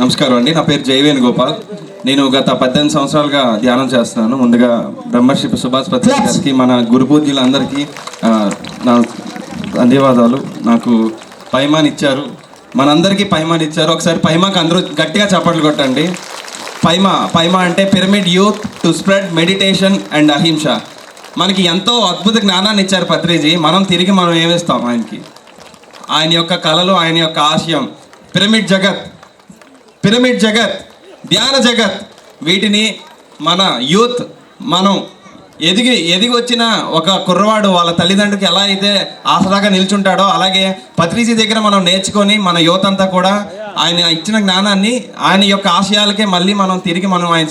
నమస్కారం అండి. నా పేరు జయవేణు గోపాల్ నేను గత పద్దెనిమిది సంవత్సరాలుగా ధ్యానం చేస్తున్నాను. ముందుగా బ్రహ్మర్షి సుభాష్ పత్రి గారికి మన గురు పూజ్యులందరికీ నా ధన్యవాదాలు. నాకు పైమాన్ ఇచ్చారు. మనందరికీ పైమాన్ ఇచ్చారు. ఒకసారి పైమాకి అందరూ గట్టిగా చప్పట్లు కొట్టండి. పైమా పైమా అంటే pyramid youth to spread meditation and ahimsa. మనకి ఎంతో అద్భుత జ్ఞానాన్ని ఇచ్చారు పత్రిజీ. మనం తిరిగి మనం ఏమిస్తాం ఆయనకి? ఆయన యొక్క కళలు ఆయన యొక్క ఆశయం. పిరమిడ్ జగత్. పిరమిడ్ జగత్ ధ్యాన జగత్. వీటిని మన యూత్ మనం ఎదిగి ఎదిగి వచ్చిన ఒక కుర్రవాడు వాళ్ళ తల్లిదండ్రులకి ఎలా అయితే ఆసరాగా నిల్చుంటాడో అలాగే పత్రిజీ దగ్గర మనం నేర్చుకొని మన యువత అంతా కూడా ఆయన ఇచ్చిన జ్ఞానాన్ని ఆయన యొక్క ఆశయాలకే మళ్ళీ మనం తిరిగి మనం ఆయన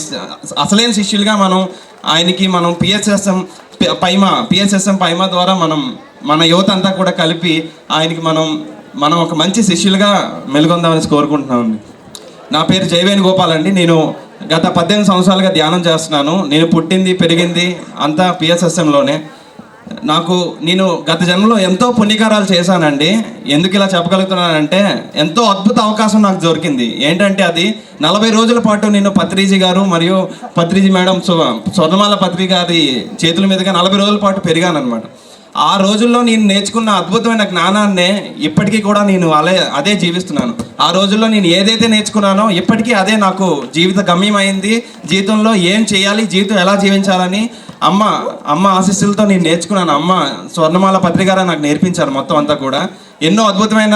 అసలైన శిష్యులుగా మనం ఆయనకి మనం పిఎస్ఎస్ఎం పైమా పిఎస్ఎస్ఎం పైమా ద్వారా మనం మన యువత అంతా కూడా కలిపి ఆయనకి మనం మనం ఒక మంచి శిష్యులుగా మెలుగొందామని కోరుకుంటున్నామండి. నా పేరు జయవేణు గోపాల్ అండి. నేను గత పద్దెనిమిది సంవత్సరాలుగా ధ్యానం చేస్తున్నాను. నేను పుట్టింది పెరిగింది అంతా పిఎస్ఎస్ఎంలోనే నాకు నేను గత జన్మలో ఎంతో పుణ్యకారాలు చేశానండి. ఎందుకు ఇలా చెప్పగలుగుతున్నానంటే ఎంతో అద్భుత అవకాశం నాకు దొరికింది. ఏంటంటే అది నలభై రోజుల పాటు నేను పత్రిజీ గారు మరియు పత్రిజీ మేడం స్వ- స్వర్ణమాల పత్రిక గారి చేతుల మీదుగా నలభై రోజుల పాటు పెరిగాను అనమాట ఆ రోజుల్లో నేను నేర్చుకున్న అద్భుతమైన జ్ఞానాన్నే ఇప్పటికీ కూడా నేను అలే అదే జీవిస్తున్నాను. ఆ రోజుల్లో నేను ఏదైతే నేర్చుకున్నానో ఇప్పటికీ అదే నాకు జీవిత గమ్యం అయింది జీవితంలో ఏం చేయాలి జీవితం ఎలా జీవించాలని అమ్మ అమ్మ ఆశీస్సులతో నేను నేర్చుకున్నాను. అమ్మ స్వర్ణమాల పత్రికార నాకు నేర్పించారు మొత్తం అంతా కూడా. ఎన్నో అద్భుతమైన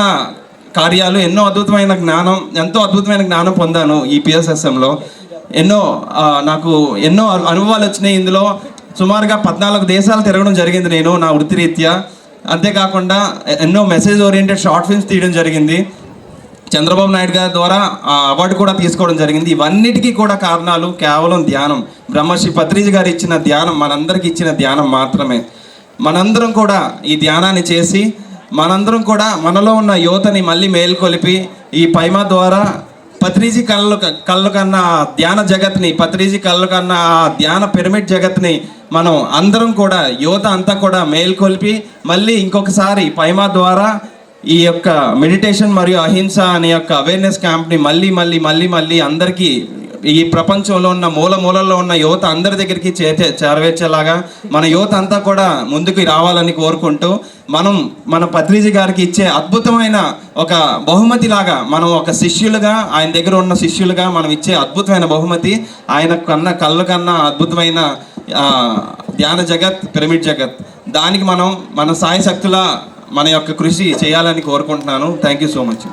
కార్యాలు ఎన్నో అద్భుతమైన జ్ఞానం ఎంతో అద్భుతమైన జ్ఞానం పొందాను ఈ పిఎస్ఎస్ఎంలో ఎన్నో నాకు ఎన్నో అనుభవాలు వచ్చినాయి ఇందులో. సుమారుగా పద్నాలుగు దేశాలు తిరగడం జరిగింది నేను నా వృత్తిరీత్యా. అంతేకాకుండా ఎన్నో మెసేజ్ ఓరియంటెడ్ షార్ట్ ఫిల్మ్స్ తీయడం జరిగింది. చంద్రబాబు నాయుడు గారి ద్వారా ఆ అవార్డు కూడా తీసుకోవడం జరిగింది. ఇవన్నిటికీ కూడా కారణాలు కేవలం ధ్యానం. బ్రహ్మశ్రీ పత్రిజీ గారు ఇచ్చిన ధ్యానం మనందరికి ఇచ్చిన ధ్యానం మాత్రమే. మనందరం కూడా ఈ ధ్యానాన్ని చేసి మనందరం కూడా మనలో ఉన్న యువతని మళ్ళీ మేల్కొలిపి ఈ పైమా ద్వారా పత్రిజీ కళ్ళు కళ్ళు కన్నా ధ్యాన జగత్ని పత్రిజీ కళ్ళు కన్నా ధ్యాన పిరమిడ్ జగత్ని మనం అందరం కూడా యువత అంతా కూడా మేల్కొల్పి మళ్ళీ ఇంకొకసారి పైమా ద్వారా ఈ యొక్క మెడిటేషన్ మరియు అహింస అనే యొక్క అవేర్నెస్ క్యాంప్ని మళ్ళీ మళ్ళీ మళ్ళీ మళ్ళీ అందరికీ ఈ ప్రపంచంలో ఉన్న మూల మూలల్లో ఉన్న యువత అందరి దగ్గరికి చేతే చేరవేర్చేలాగా మన యువత అంతా కూడా ముందుకు రావాలని కోరుకుంటూ మనం మన పత్రిజీ గారికి ఇచ్చే అద్భుతమైన ఒక బహుమతి లాగా మనం ఒక శిష్యులుగా ఆయన దగ్గర ఉన్న శిష్యులుగా మనం ఇచ్చే అద్భుతమైన బహుమతి ఆయన కన్నా కళ్ళ కన్నా అద్భుతమైన ధ్యాన జగత్ పిరమిడ్ జగత్. దానికి మనం మన సాయశక్తుల మన యొక్క కృషి చేయాలని కోరుకుంటున్నాను. Thank you so much